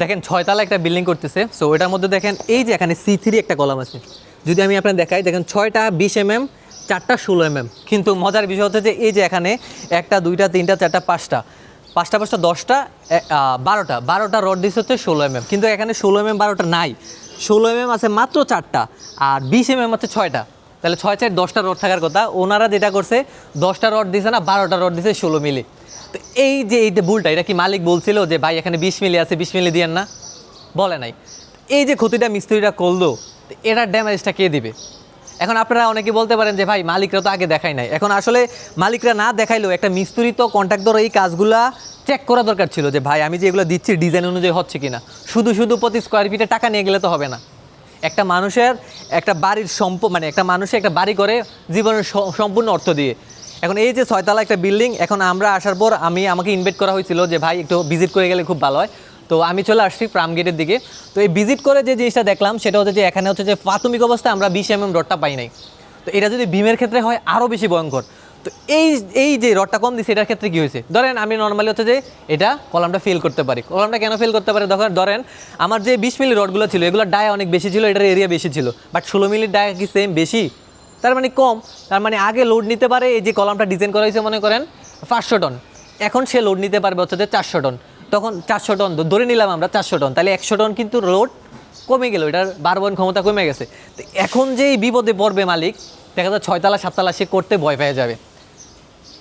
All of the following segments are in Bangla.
দেখেন ছয়তলা একটা বিল্ডিং করতেছে সো ওটার মধ্যে দেখেন এই যে এখানে সি থ্রি একটা কলাম আছে। যদি আমি আপনার দেখাই, দেখেন ছয়টা বিশ এম এম চারটা ষোলো এম এম কিন্তু মজার বিষয় হচ্ছে যে এই যে এখানে একটা, দুইটা, তিনটা, চারটা, পাঁচটা। পাঁচটা পাঁচটা, দশটা বারোটা। বারোটা রড দিচ্ছে হচ্ছে ষোলো এম এম কিন্তু এখানে ষোলো এম এম বারোটা নাই। ষোলো এম এম আছে মাত্র চারটা, আর বিশ এম এম হচ্ছে ছয়টা। তাহলে ছয় চার দশটা রড থাকার কথা, ওনারা যেটা করছে, দশটা রড দিছে না, বারোটা রড দিছে ষোলো মিলি। তো এই যে এই যে ভুলটা, এটা কি মালিক বলছিল যে, ভাই, এখানে বিশ মিলি আছে, বিশ মিলি দিয়েন না? বলে নাই। এই যে ক্ষতিটা মিস্ত্রিটা করল এটার ড্যামেজটা কে দিবে? এখন আপনারা অনেকে বলতে পারেন যে, ভাই, মালিকরা তো আগে দেখায় নাই। এখন আসলে মালিকরা না দেখাইলেও একটা মিস্ত্রি তো কন্ট্রাক্টর এই কাজগুলা চেক করা দরকার ছিল যে, ভাই, আমি যে এগুলো দিচ্ছি, ডিজাইন অনুযায়ী হচ্ছে কি না শুধু শুধু প্রতি স্কোয়ার ফিটে টাকা নিয়ে গেলে তো হবে না। একটা মানুষের, একটা বাড়ির সম্প মানে একটা মানুষের একটা বাড়ি করে জীবনের সম্পূর্ণ অর্থ দিয়ে। এখন এই যে ছয়তলা একটা বিল্ডিং এখন আমরা আসার পর আমি, আমাকে ইনভাইট করা হয়েছিল যে, ভাই, একটু ভিজিট করে গেলে খুব ভালো হয়। তো আমি চলে আসছি প্রামগেটের দিকে। তো এই ভিজিট করে যে জিনিসটা দেখলাম, সেটা হচ্ছে যে, এখানে হচ্ছে যে প্রাথমিক অবস্থায় আমরা বিশ এমএম রডটা পাই নাই। তো এটা যদি ভীমের ক্ষেত্রে হয় আরও বেশি ভয়ঙ্কর। তো এই এই যে রডটা কম দিচ্ছে এটার ক্ষেত্রে কী হয়েছে? ধরেন, আমি নর্মালি হচ্ছে যে, এটা কলামটা ফেল করতে পারি। কলামটা কেন ফেল করতে পারি? ধরেন ধরেন, আমার যে বিশ মিলি রডগুলো ছিল এগুলোর ডায় অনেক বেশি ছিল, এটার এরিয়া বেশি ছিল। বাট ষোলো মিলির ডায় কি সেম বেশি? তার মানে কম, তার মানে আগে লোড নিতে পারে, এই যে কলামটা ডিজাইন করা হয়েছে, মনে করেন, পাঁচশো টন। এখন সে লোড নিতে পারবে যে চারশো টন। তখন চারশো টন ধরে নিলাম আমরা চারশো টন, তাহলে একশো টন কিন্তু লোড কমে গেল, এটার বারবন ক্ষমতা কমে গেছে। তো এখন যে বিপদে পড়বে মালিক, দেখা যায় ছয়তলা, সাততলা সে করতে ভয় পেয়ে যাবে।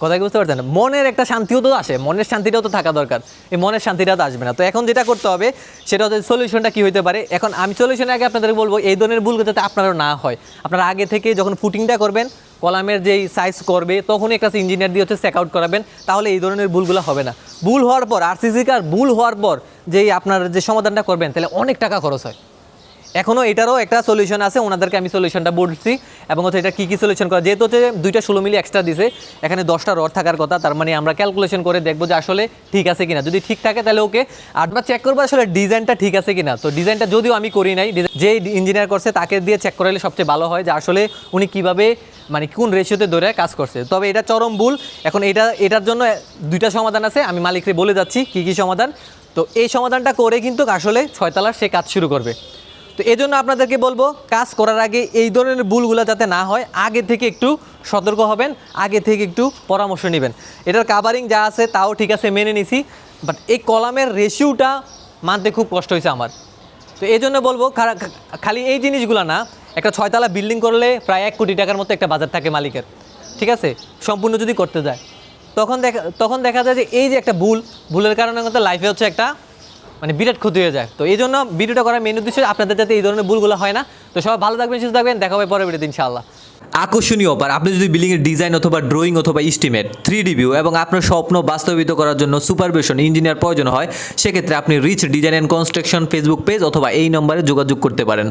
কথা বুঝতে পারছেন? মনের একটা শান্তিও তো আসে, মনের শান্তিটাও তো থাকা দরকার। এই মনের শান্তিটা তো আসবে না। তো এখন যেটা করতে হবে, সেটা হচ্ছে সলিউশনটা কী হতে পারে? এখন আমি সলিউশনের আগে আপনাদের বলব, এই ধরনের ভুল যাতে আপনারও না হয়। আপনারা আগে থেকে যখন ফুটিংটা করবেন, কলামের যেই সাইজ করবে, তখনই একটা ইঞ্জিনিয়ার দিয়ে হচ্ছে চেক আউট করাবেন, তাহলে এই ধরনের ভুলগুলো হবে না। ভুল হওয়ার পর আরসিসি কার ভুল হওয়ার পর, যেই আপনার যে সমাধানটা করবেন, তাহলে অনেক টাকা খরচ হয়। এখনও এটারও একটা সলিউশন আছে, ওনাদেরকে আমি সলিউশনটা বলছি। এবং হচ্ছে এটা কী কী সলিউশন করা, যেহেতু হচ্ছে দুইটা ষোলো মিলি এক্সট্রা দিছে, এখানে দশটা রড থাকার কথা, তার মানে আমরা ক্যালকুলেশন করে দেখব যে আসলে ঠিক আছে কিনা। যদি ঠিক থাকে তাহলে ওকে আটবার চেক করব, আসলে ডিজাইনটা ঠিক আছে কিনা। তো ডিজাইনটা যদিও আমি করি নাই যে ইঞ্জিনিয়ার করছে তাকে দিয়ে চেক করালে সবচেয়ে ভালো হয় যে আসলে উনি কীভাবে মানে কোন রেশিওতে ধরে কাজ করছে। তবে এটা চরম ভুল, এখন এটা, এটার জন্য দুইটা সমাধান আছে, আমি মালিককে বলে যাচ্ছি কী কী সমাধান। তো এই সমাধানটা করে কিন্তু আসলে ছয়তলার সে কাজ শুরু করবে। তো এই জন্য আপনাদেরকে বলব, কাজ করার আগে এই ধরনের ভুলগুলো যাতে না হয়, আগে থেকে একটু সতর্ক হবেন, আগে থেকে একটু পরামর্শ নেবেন। এটার কাভারিং যা আছে তাও ঠিক আছে, মেনে নিছি। বাট এই কলামের রেশিওটা মানতে খুব কষ্ট হয়েছে আমার। তো এই জন্য বলব খালি এই জিনিসগুলো না, একটা ছয়তলা বিল্ডিং করলে প্রায় এক কোটি টাকার মতো একটা বাজার থাকে মালিকের। ঠিক আছে? সম্পূর্ণ যদি করতে যায়। তখন দেখা তখন দেখা যায় যে এই যে একটা ভুল, ভুলের কারণে লাইফে হচ্ছে একটা মানে বিরাট ক্ষতি হয়ে যায়। তো এই জন্য ভিডিওটা করার মেন উদ্দেশ্য আপনাদের যাতে এই ধরনের ভুলগুলো হয় না। তো সবাই ভালো থাকবেন, সুস্থ থাকবেন। দেখা হবে পরের ভিডিওতে, ইনশাআল্লাহ। আকর্ষণীয় অফার, আপনি যদি বিল্ডিংয়ের ডিজাইন অথবা ড্রয়িং অথবা ইস্টিমেট থ্রি ডিভিউ এবং আপনার স্বপ্ন বাস্তবিত করার জন্য সুপারভিশন ইঞ্জিনিয়ার প্রয়োজন হয়, সেক্ষেত্রে আপনি reach design and construction Facebook page অথবা এই নম্বরে যোগাযোগ করতে পারেন।